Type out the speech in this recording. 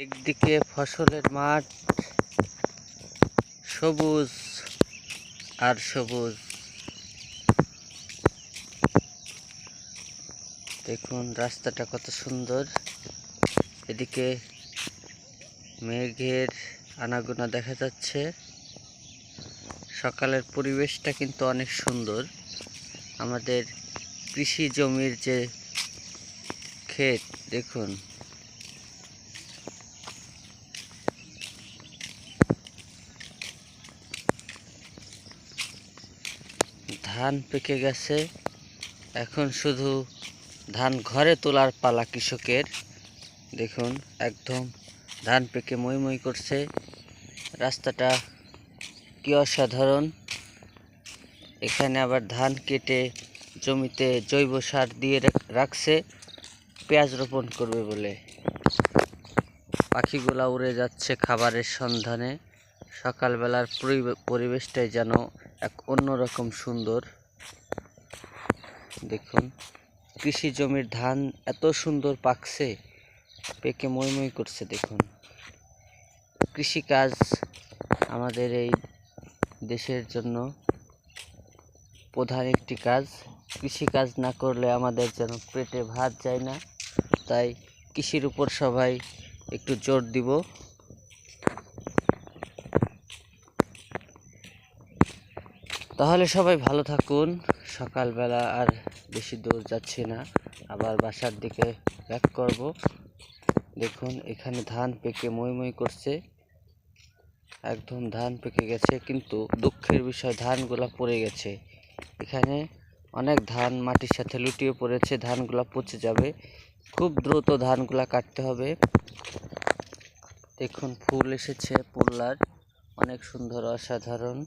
একদিকে ফসলের মাঠ, সবুজ আর সবুজ। দেখুন রাস্তাটা কত সুন্দর। এদিকে মেঘের আনাগোনা দেখা যাচ্ছে। সকালের পরিবেশটা কিন্তু অনেক সুন্দর। আমাদের কৃষি জমির যে ক্ষেত, দেখুন। ধান পেকে গেছে। এখন শুধু ধান ঘরে তোলার পালা কৃষকের। দেখুন, একদম ধান পেকে মই মই করছে। রাস্তাটা কি অসাধারণ। এখানে আবার ধান কেটে জমিতে জৈব সার দিয়ে রাখছে। পেঁয়াজ রোপণ করবে বলে। পাখিগুলা উড়ে যাচ্ছে খাবারের সন্ধানে। সকালবেলার পরিবে- পরিবেশটাই যেন এক অন্যরকম সুন্দর। দেখুন, কৃষি জমির ধান এত সুন্দর পাকছে, পেকে মই মই করছে, দেখুন। কৃষিকাজ আমাদের এই দেশের জন্য প্রধান একটি কাজ। কৃষিকাজ না করলে আমাদের যেন পেটে ভাত যায় না। তাই কৃষির উপর সবাই একটু জোর দিব। তাহলে সবাই ভালো থাকুন। সকালবেলা আর বেশি দূর যাচ্ছি না। আবার বাসার দিকে ব্যাক করব। দেখুন, এখানে ধান পেকে মই মই করছে। একদম ধান পেকে গেছে, কিন্তু দুঃখের বিষয়, ধানগুলা পড়ে গেছে। এখানে অনেক ধান মাটির সাথে লুটিয়ে পড়েছে, ধানগুলা পচে যাবে। খুব দ্রুত ধানগুলা কাটতে হবে। দেখুন, ফুল এসেছে, পুল্লার। অনেক সুন্দর, অসাধারণ।